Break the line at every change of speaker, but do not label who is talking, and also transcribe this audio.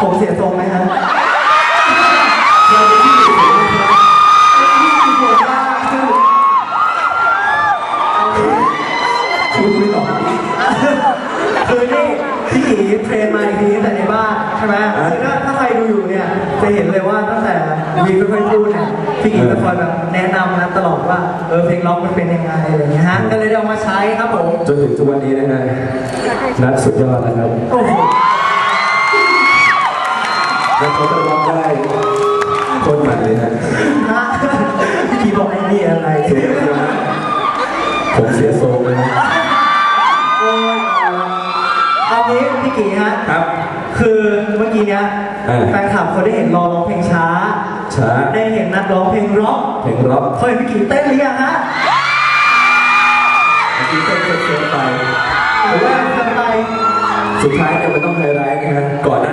ผมเสียทรงไหมฮะ
เราเป็นที่ติดหูนะครับ
นี่คือผมว่าคือ
คุณไม่ตอบ
คือนี่พี่กีเทรนมาอีกทีตั้งแต่ในบ้านใช่ไหมถ้าถ้าใครดูอยู่เนี่ยจะเห็นเลยว่าตั้งแต่วีค่อยๆพูดเนี่ยพี่กีจะคอยแบบแนะนำนะตลอดว่าเออเพลงล็อกมันเป็นยังไงอะไรอย่างเงี้ยฮะก็เลยได้เอามาใช้ครับผม
จนถึงทุกวันนี้นะฮะนัดสุดยอดนะครับ แล้วเขาจะร้องได้โคนมันเลยฮะ
ฮะพี่กีบอกไอ้นี่อะไร
เสียทรงผมเสียทรงเลยนะ
โอ้ยเอางี้พี่กีฮะ
ครับ
คือเมื่อกี้เนี้ย
เออ
แฟนคลับเขาได้เห็นรอร้องเพลงช้า
ช้า
ได้เห็นนัดร้องเพลงร็อก
เพลงร็อก
เคยพี่กีเต้นหรือยังฮะ
เมื่อกี้เต้นเต้นเต้นไป
หรือว่าทำไป
สุดท้ายเนี่ยมันต้องไฮไลท์นะฮะก่อนหน้า